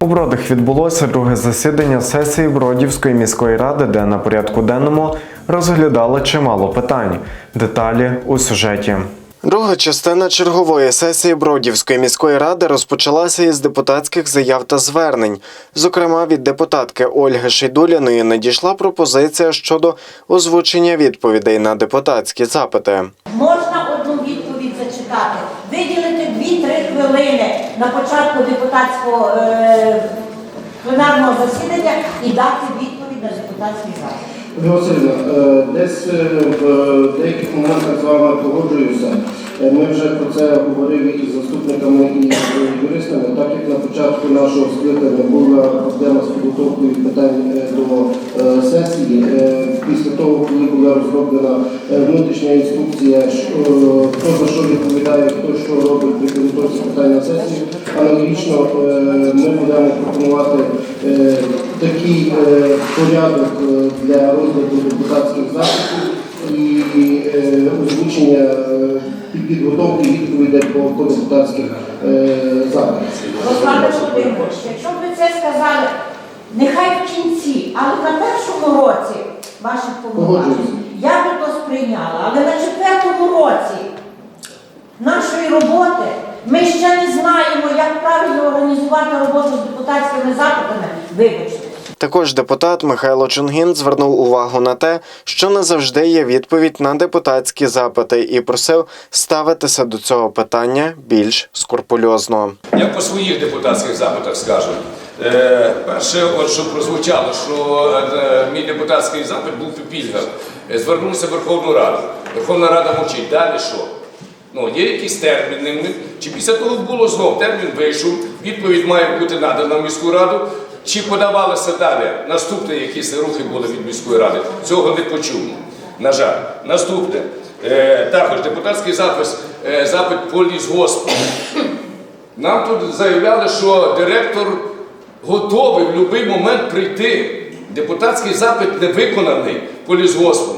У Бродах відбулося друге засідання сесії Бродівської міської ради, де на порядку денному розглядали чимало питань. Деталі у сюжеті. Друга частина чергової сесії Бродівської міської ради розпочалася із депутатських заяв та звернень. Зокрема, від депутатки Ольги Шейдуліної надійшла пропозиція щодо озвучення відповідей на депутатські запити. Можна зачитати, виділити 2-3 хвилини на початку депутатського е, пленарного засідання і дати відповідь на депутатський запит. Васильівна, е, десь е, в деяких моментах з вами погоджуюся. Е, Ми вже про це говорили із заступниками була розроблена е, внутрішня інструкція, е, хто за що відповідає, хто що робить при підготовці питань на сесію, аналогічно е, ми будемо пропонувати такий порядок для розгляду депутатських запитів і озвучення підготовки відповідей по, депутатських е, запитах. Володимирович, якщо ви це сказали, нехай в кінці, але на першому році ваших повноважень я би то сприйняла, але на четвертому році нашої роботи ми ще не знаємо, як правильно організувати роботу з депутатськими запитами. Вибачте. Також депутат Михайло Чунгін звернув увагу на те, що не завжди є відповідь на депутатські запити, і просив ставитися до цього питання більш скрупульозно. Я по своїх депутатських запитах скажу. Е, перше, от що прозвучало, що е, мій депутатський запит був у пільгах. Е, Звернувся в Верховну Раду. Верховна Рада мовчить. Далі що? Ну, є якісь терміни. Чи після того було знов термін вийшов, відповідь має бути надана в міську раду. Чи подавалося далі? Наступні якісь рухи були від міської ради. Цього не почув. На жаль. Наступне. Е, також депутатський запис, е, запит по лісгоспу. Нам тут заявляли, що директор готовий в будь-який момент прийти. Депутатський запит не виконаний по лісгоспу.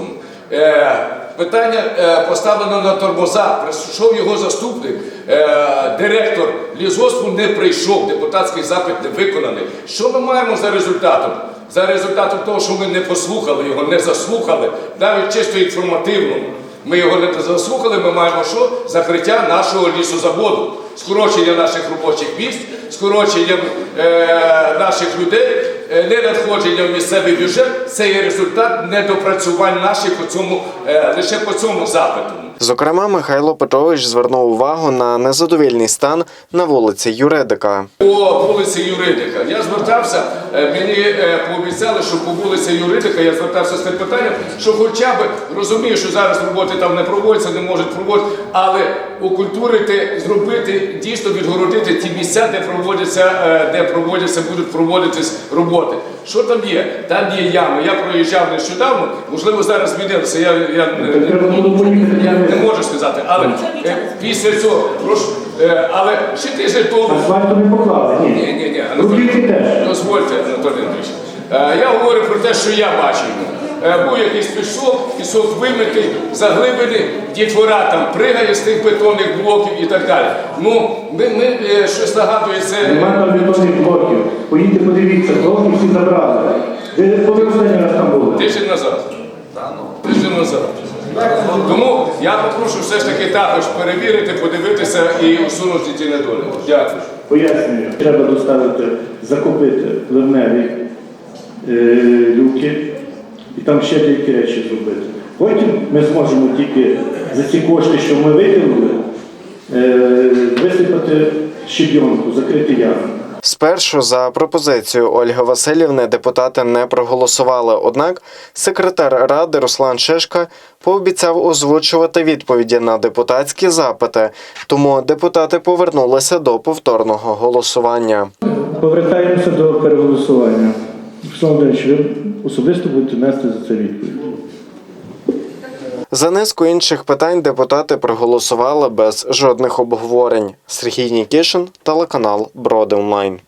Е, питання е, поставлено на тормоза. Прийшов його заступник. Е, директор лісгоспу не прийшов. Депутатський запит не виконаний. Що ми маємо за результатом? За результатом того, що ми не послухали його, не заслухали, навіть чисто інформативно. Ми його не заслухали, ми маємо що? Закриття нашого лісозаводу, скорочення наших робочих місць, скорочення е, наших людей, е, ненадходження в місцевий бюджет. Це є результат недопрацювань наших по цьому, е, лише по цьому запиту. Зокрема, Михайло Петрович звернув увагу на незадовільний стан на вулиці Юридика. По вулиці Юридика. Я звертався, е, мені е, пообіцяли, що по вулиці Юридика я звертався з тим питанням, що хоча б розумію, що зараз роботи там не проводяться, не можуть проводити, але окультурити, зробити, дійсно відгородити ті місця, де проводяться, е, де проводяться, будуть проводитись роботи. Що там є? Там є ями. Я проїжджав нещодавно, можливо, зараз змінилося. Я, я, не- я не можу сказати, але е, після цього прошу. е, Але ще тиждень тому. Асфальту не поклали, ні. Ні, ні, ні, Рубільки теж. дозвольте, Анатолій Андрійович. Е, Я говорю про те, що я бачив. Е, Був якийсь пісок, пісок вимитий, заглиблений, дітвора там пригає з тих бетонних блоків і так далі. Ну, ми, ми е, щось нагадує це. Нема там бетонних блоків. Поїдьте, подивіться, блоки всі забрали. Ви коли останній раз там були? Тиждень назад. Тиждень назад. Тому я попрошу все ж таки також перевірити, подивитися і усунути ті недоліки. Дякую. Пояснюю. Треба доставити, закупити ливневі е, люки і там ще деякі речі зробити. Потім ми зможемо тільки за ці кошти, що ми виділили, е, висипати щебінку, закрити яму. Спершу за пропозицією Ольги Васильівни депутати не проголосували. Однак секретар ради Руслан Шишка пообіцяв озвучувати відповіді на депутатські запити. Тому депутати повернулися до повторного голосування. Повертаємося до переголосування. Руслан Володимирович, ви особисто будете нести за це відповідь. За низку інших питань депутати проголосували без жодних обговорень. Сергій Нікішин, телеканал Броди Онлайн.